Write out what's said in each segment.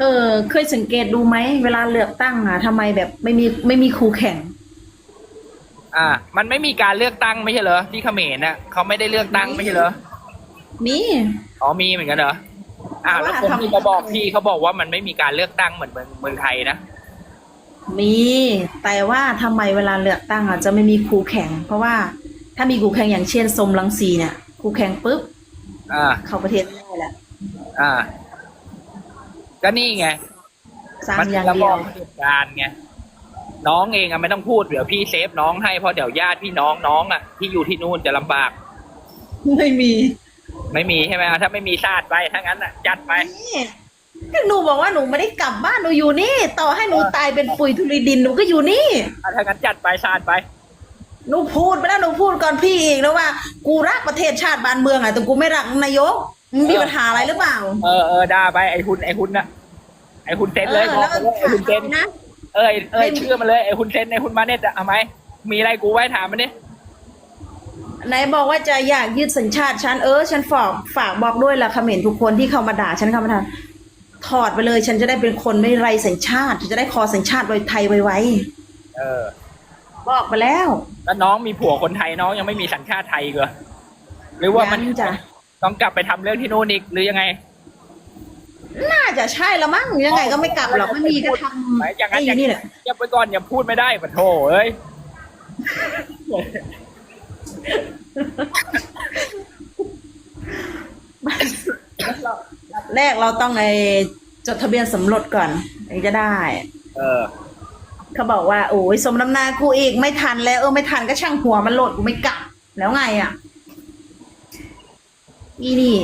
เออ เคยสังเกตดูไหมเวลาเลือกตั้งอะทำไมแบบไม่มีไม่มีคู่แข่ง อ่า มันไม่มีการเลือกตั้งไม่ใช่เหรอที่เขมรน่ะเขาไม่ได้เลือกตั้งไม่ใช่เหรอมี อ๋อมีเหมือนกันเหรออ่าแล้วคนที่เขาบอกพี่เขาบอกว่ามันไม่มีการเลือกตั้งเหมือนเมืองเมืองไทยนะมี แต่ว่าทำไมเวลาเลือกตั้งอะจะไม่มีคู่แข่ง เพราะว่าถ้ามีคู่แข่งอย่างเช่นสมรังสีเนี่ยคู่แข่งปุ๊บอ่า เข้าประเทศไม่ได้แหละอ่า ก็นี่ไงสร้างมันอย่างระเดีบยอวบเผด็จการไงน้องเองอะไม่ต้องพูดเดี๋ยวพี่เซฟน้องให้เพราะเดี๋ยวญาติพี่น้องน้องอะที่อยู่ที่นู่นจะลำบาก ไม่มีไม่มีใช่ไหมถ้าไม่มีชาติไปถ้างั้นอะจัดไป นี่ก็หนูบอกว่าหนูไม่ได้กลับบ้านหนูอยู่นี่ ต่อให้หนูตายเป็นปุ๋ยทุลีดินหนูก็อยู่นี่ อะถ้างั้นจัดไปชาติไป หนูพูดไปแล้วหนูพูดก่อนพี่อีกแล้วว่า กูรักประเทศชาติบ้านเมืองอะแต่กูไม่รักนายก มึงมีปัญหาอะไรหรือเปล่าเออเออได้ไปไอ้คุณไอ้คุณน่ะไอ้คุณเซนเลยบอกแล้วไปเลยไอ้คุณเซนนะ เอ้ยเอ้ยไม่ชื่อมันเลยไอ้คุณเซนไอ้คุณมาเน็ตอะเอาไหมมีอะไรกูไว้ถามมันดิไหนบอกว่าจะอยากยึดสัญชาติฉันเออฉันฝากฝากบอกด้วยล่ะเขมรทุกคนที่เข้ามาด่าฉันเข้ามาด่าถอดไปเลย ฉันจะได้เป็นคนไม่ไรสัญชาติฉันจะได้คอสัญชาติโดยไทยไวเออๆบอกไปแล้ว แล้วน้องมีผัวคนไทยน้องยังไม่มีสัญชาติไทยอีกเหรอหรือว่ามันยังจ้ะ ต้องกลับไปทำเรื่องที่นู่นอีกหรือยังไง น่าจะใช่ละมั้งยังไงก็ไม่กลับหรอกไม่มีก็ทไหนอย่างำนั้น ไอ้อย่างนี่นี้แหละเงียบไปก่อนอย่าพูดไม่ได้ปะโถเอ้ยแรกเราต้องไอจดทะเบียนสมรสก่อนถึงจะได้ เออ เขาบอกว่าโอ้ยสมน้ำหนากูอีกไม่ทันแล้วเออไม่ทันก็ช่างหัวมันโหลดกูไม่กลับแล้วไงอะ อีนี่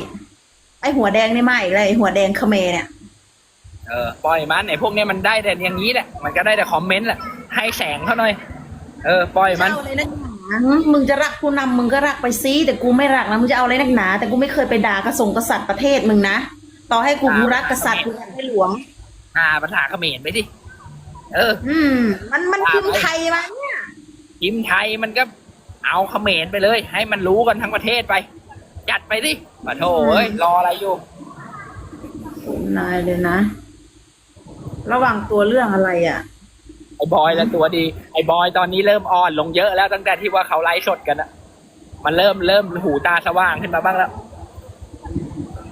ไอหัวแดงนี่ไม่เลยไอ้หัวแดงเขมรเนี่ย เออปล่อยมันไอ้พวกเนี้ยมันได้แต่อย่างนี้แหละ มันก็ได้แต่คอมเมนต์แหละ ให้แสงเขาหน่อย เออปล่อยมันเจ้าอะไรนักหนามึงจะรักผู้นำมึงก็รักไปซิแต่กูไม่รักนะ มึงจะเอาอะไรนักหนา แต่กูไม่เคยไปด่ากระทรงกษัตริย์ประเทศมึงนะ ต่อให้กูรักกษัตริย์กูอยากให้หลวง อ่าภาษาเขมรไปดิ เออ อืม มันมันพิมพ์ไทยมาเนี่ยพิมพ์ไทยมันก็เอาเขมรไปเลย ให้มันรู้กันทั้งประเทศไป จัดไปดิปะโถเอ้ยรออะไรอยู่นายเลยนะ ระหว่างตัวเรื่องอะไรอะ ไอ้บอยแล้วตัวดี ไอ้บอยตอนนี้เริ่มอ่อนลงเยอะแล้วตั้งแต่ที่ว่าเขาไลฟ์สดกันอะมันเริ่มเริ่มหูตาสว่างขึ้นมาบ้างแล้ว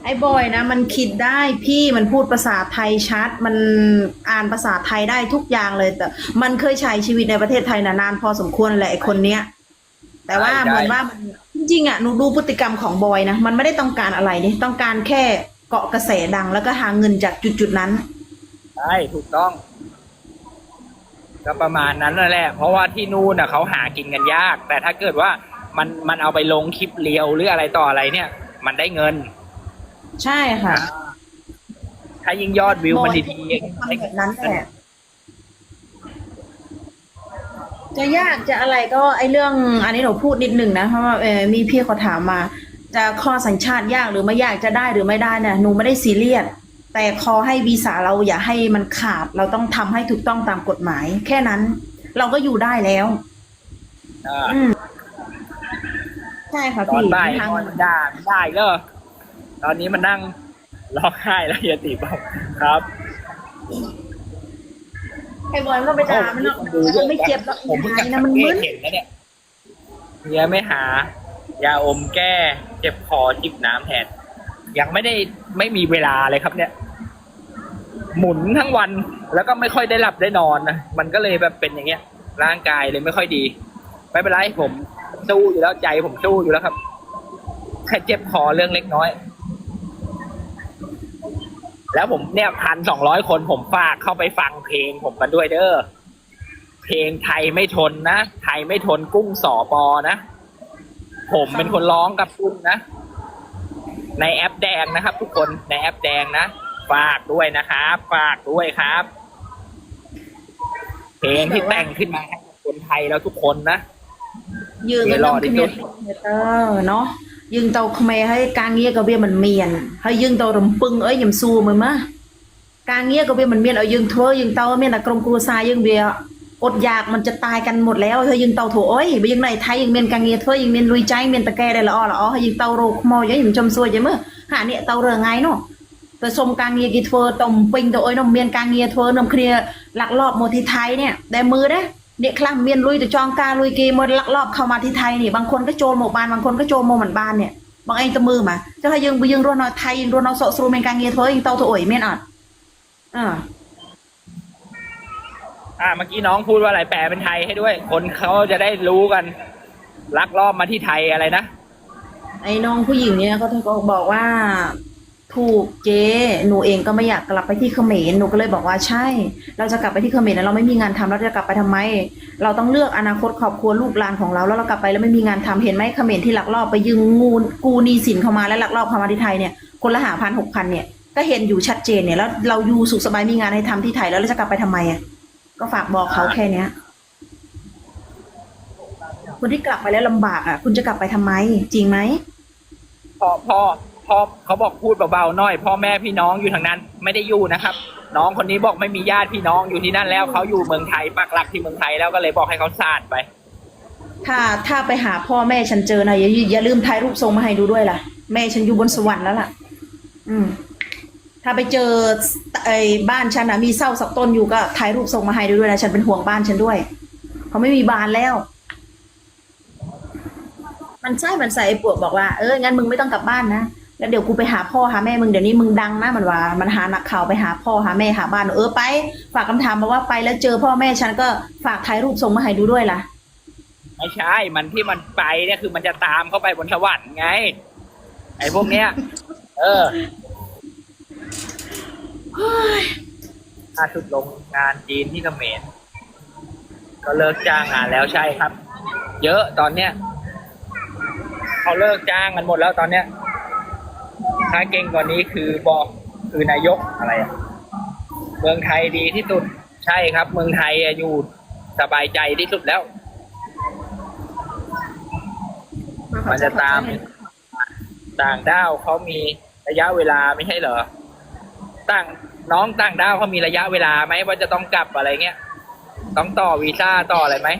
ไอ้บอยนะ มันคิดได้พี่มันพูดภาษาไทยชัด มันอ่านภาษาไทยได้ทุกอย่างเลยแต่ มันเคยใช้ชีวิตในประเทศไทยนะนานพอสมควรแหละไอ้คนเนี้ยแต่ว่าใช่เหมือนว่ามันจ ริงๆอะหนูดูพฤติกรรมของบอยนะ มันไม่ได้ต้องการอะไรนี่ต้องการแค่เกาะกระแสดัง แล้วก็หาเงินจากจุดๆนั้น ใช่ถูกต้อง ก็ประมาณนั้นนั่นแหละ เพราะว่าที่นู่นน่ะเขาหากินกันยาก แต่ถ้าเกิดว่ามันมันเอาไปลงคลิปเรียวหรืออะไรต่ออะไรเนี่ย มันได้เงิน ใช่ค่ะ ถ้ายิ่งยอดวิวมันดีบอยทำแบบนั้นแหละ จะยากจะอะไรก็ไอเรื่องอันนี้หนูพูดนิดหนึ่งนะเพราะว่าเออมีพี่เขาถามมา จะข้อสัญชาติยากหรือไม่ยากจะได้หรือไม่ได้เนี่ยหนูไม่ได้ซีเรียสแต่ขอให้วีซ่าเราอย่าให้มันขาด เราต้องทำให้ถูกต้องตามกฎหมาย แค่นั้น เราก็อยู่ได้แล้วๆอ่าอืมใช่ค่ะตอนพี่บ่ายทางนอนด่าไม่ได้ก็ตอนนี้มันนั่งร้องไห้แล้วเฮียติบอกครับ ไอ้บอยมันก็ไปด่ามันเนาะมันไม่เจ็บหรอกผมเพิ่งไอ้จะนะมันสังเกมึตนเห็นนะเนี่ยเฮียไม่หายาอมแก้ เจ็บคอจิบน้ำแทนยังไม่ได้ไม่มีเวลาเลยครับเนี่ย หมุนทั้งวันแล้วก็ไม่ค่อยได้หลับได้นอนนะมันก็เลยแบบเป็นอย่างเงี้ย ร่างกายเลยไม่ค่อยดี ไม่เป็นไรผมสู้อยู่แล้วใจผมสู้อยู่แล้วครับแค่เจ็บคอเรื่องเล็กน้อย แล้วผมเนี่ยพันสองร้อยคนผมฝากเข้าไปฟังเพลงผมกันด้วยเด้อ เพลงไทยไม่ทนนะ ไทยไม่ทนกุ้งสอปอนะ ผมเป็นคนร้องกับกุ้งนะ ในแอปแดงนะครับ ทุกคนในแอปแดงนะ ฝากด้วยนะครับ ฝากด้วยครับ เพลงที่แต่งขึ้นมาให้กับคนไทยแล้วทุกคนนะยืนเดี๋กัยนวรต้อองดิเมียเตอร์เนาะยึงเตาเขมรให้กางเงี้ยกับเบี้ยมันเมี ยนให้ยึงเตารำปึงเอ้ยยำซูมือมะกางเงี้ยกับเบี้ยมันเมียนเอายึงทั่วยึงเตาเมียนอะกรมครูซายยึงเบียอดอยากมันจะตายกันหมดแล้วเฮ้ยยึงเตาถั่วเอ้ยไปยึงไหนไทยยึงเมียนกางเงี้ยทั่วยึงเมียนลุยใจเมียนตะแกได้ละอ้อละอ้อให้ยึงเตาโรคมอยังยึงจมซวยยังมือหาเนี่ยเตาเรือไงเนาะ ទៅសុំការងារគេធ្វើទៅពេញទៅអុយនោះមានការងារធ្វើនឹងគ្នាលាក់លប់មកទីថៃនេះដែលមើលដែរ เด็กคลั่งเมียนลุยจะจองกาลุยเกีมดลักลอบเข้ามาที่ไทยนี่บางคนก็โจมหมู่บ้านบางคนก็โจมหมู่หมันบ้านเนี่ยบางไอ้ตะมือมาจะาให้ยังไปยังรัวนอไทยยังรัวนอโซสรูเมงกางเงียเธอยังเตาถอยเมียนอะอ่าอ่าเมื่อกี้น้องพูดว่าอะไรแปลเป็นไทยให้ด้วย คนเขาจะได้รู้กันลักลอบมาที่ไทยอะไรนะไอ้น้องผู้หญิงเนี่ยเขาบอกว่า ถูกเจ๊หนูเองก็ไม่อยากกลับไปที่เขมรหนูก็เลยบอกว่าใช่ เราจะกลับไปที่เขมรแล้วเราไม่มีงานทำเราจะกลับไปทำไม เราต้องเลือกอนาคตครอบครัวลูกหลานของเราแล้วเรากลับไปแล้วไม่มีงานทำเห็นไหมเขมรที่ลักลอบไปยืมงูกูนีสินเข้ามาแล้วลักลอบเข้ามาที่ไทยเนี่ยคนละหาพันหกพันเนี่ยก็เห็นอยู่ชัดเจนเนี่ยแล้วเราอยู่สุขสบายมีงานให้ทำที่ไทยแล้วเราจะกลับไปทำไมอะก็ฝากบอกเขาแค่เนี้ยคนที่กลับไปแล้วลำบากอะ คุณจะกลับไปทำไม จริงไหมพอพอ พ่อเขาบอกพูดเบาๆหน่อย พ่อแม่พี่น้องอยู่ทางนั้นไม่ได้อยู่นะครับ น้องคนนี้บอกไม่มีญาติพี่น้องอยู่ที่นั่นแล้วเขาอยู่เมืองไทยปักหลักที่เมืองไทยแล้วก็เลยบอกให้เขาสาดไป ถ้าถ้าไปหาพ่อแม่ฉันเจอนะอย่าอย่าลืมถ่ายรูปทรงมาให้ดูด้วยล่ะ แม่ฉันอยู่บนสวรรค์แล้วล่ะ อืม ถ้าไปเจอไอ้บ้านฉันนะมีเศร้าสักต้นอยู่ก็ถ่ายรูปทรงมาให้ดูด้วยนะฉันเป็นห่วงบ้านฉันด้วยเขาไม่มีบ้านแล้วมันใช่ มันใส่ไอ้ปวกบอกว่า เออ งั้นมึงไม่ต้องกลับบ้านนะ แล้วเดี๋ยวกูไปหาพ่อหาแม่มึงเดี๋ยวนี้มึงดังนะมันว่า มันหานักข่าวไปหาพ่อหาแม่หาบ้านเออไป ฝากคำถามมาว่าไปแล้วเจอพ่อแม่ฉันก็ฝากถ่ายรูปทรงมาให้ดูด้วยล่ะ ไม่ใช่ มันที่มันไปเนี่ยคือมันจะตามเข้าไปบนสวรรค์ไง ไอ้พวกเนี้ย เออล่าสุดลงงานจีนที่เขมรก็เลิกจ้างงานแล้วใช่ครับ เยอะตอนเนี้ยเขาเลิกจ้างกันหมดแล้วตอนเนี้ย ถ้าเก่งกว่านี้คือบอกคือนายกอะไรอะเมืองไทยดีที่สุด ใช่ครับ เมืองไทยอะอยู่สบายใจที่สุดแล้ว มันจะตามต่างด้าวเขามีระยะเวลาไม่ใช่เหรอต่างน้องต่างด้าวเขามีระยะเวลาไหมว่าจะต้องกลับอะไรเงี้ย ต้องต่อวีซ่าต่ออะไรไหม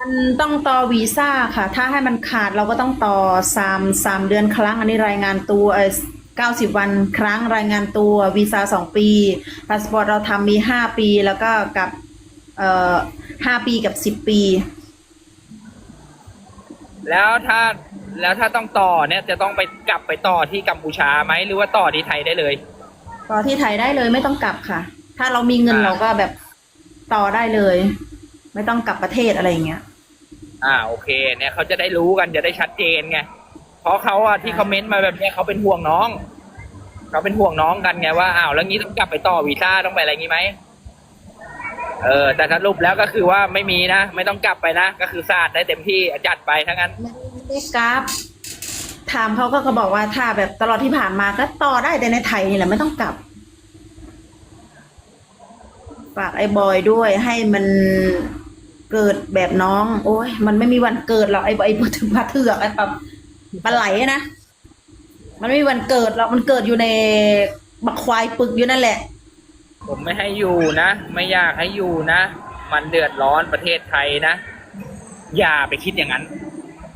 มันต้องต่อวีซ่าค่ะ ถ้าให้มันขาดเราก็ต้องต่อสามสามเดือนครั้ง อันนี้รายงานตัวเออเก้าสิบวันครั้งรายงานตัววีซ่าสองปีพาสปอร์ตเราทำมีห้าปีแล้วก็กับเอ่อห้าปีกับสิบปี แล้วถ้าแล้วถ้าต้องต่อเนี่ยจะต้องไปกลับไปต่อที่กัมพูชาไหมหรือว่าต่อที่ไทยได้เลย ต่อที่ไทยได้เลยไม่ต้องกลับค่ะ ถ้าเรามีเงินอ่าเราก็แบบต่อได้เลย ไม่ต้องกลับประเทศอะไรอย่างเงี้ย อ่าโอเค เนี่ยเขาจะได้รู้กันจะได้ชัดเจนไงเพราะเขาอะที่คอมเมนต์มาแบบเนี้ยเขาเป็นห่วงน้องเขาเป็นห่วงน้องกันไงว่าอ้าวแล้วงี้ต้องกลับไปต่อวีซ่าต้องไปอะไรงี้ไหมเออแต่สรุปแล้วก็คือว่าไม่มีนะ ไม่ต้องกลับไปนะ ก็คือสาดได้เต็มที่จัดไปทั้งนั้นไม่ได้กราฟถามเขาก็ก็บอกว่าถ้าแบบตลอดที่ผ่านมาก็ต่อได้แต่ในไทยนี่แหละไม่ต้องกลับฝากไอ้บอยด้วยให้มัน เกิดแบบน้อง โอ้ยมันไม่มีวันเกิดหรอกไอ้ไอ้ถึงพาเถือกไอ้ปะปลาไหลนะมันไม่มีวันเกิดหรอกมันเกิดอยู่ในบักควายปึกอยู่นั่นแหละ ผมไม่ให้อยู่นะ ไม่อยากให้อยู่นะ มันเดือดร้อนประเทศไทยนะ อย่าไปคิดอย่างนั้น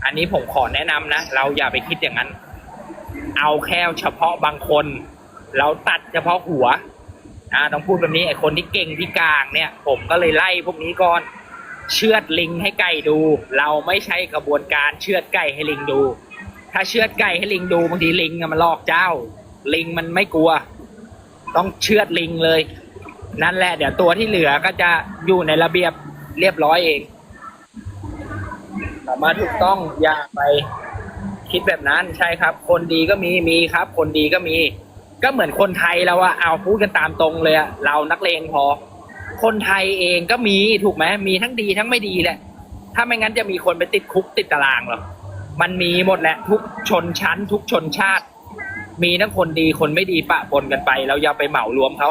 อันนี้ผมขอแนะนำนะ เราอย่าไปคิดอย่างนั้น เอาแค่เฉพาะบางคน เราตัดเฉพาะหัวอ่าต้องพูดแบบนี้ไอ้คนที่เก่งที่กลางเนี่ย ผมก็เลยไล่พวกนี้ก่อน เชือดลิงให้ไก่ดู เราไม่ใช่กระบวนการเชือดไก่ให้ลิงดู ถ้าเชือดไก่ให้ลิงดูบางทีลิงมันลอกเจ้า ลิงมันไม่กลัว ต้องเชือดลิงเลย นั่นแหละ เดี๋ยวตัวที่เหลือก็จะอยู่ในระเบียบเรียบร้อยเองมาถูกต้องอย่าไปคิดแบบนั้นใช่ครับ คนดีก็มีมีครับ คนดีก็มี ก็เหมือนคนไทยเราอะเอาพูดกันตามตรงเลยอะเรานักเลงพอ คนไทยเองก็มีถูกไหมมีทั้งดีทั้งไม่ดีแหละ ถ้าไม่งั้นจะมีคนไปติดคุกติดตารางเหรอ มันมีหมดแหละทุกชนชั้น ทุกชนชาติ มีทั้งคนดีคนไม่ดีปะปนกันไป เราอย่าไปเหมารวมเขา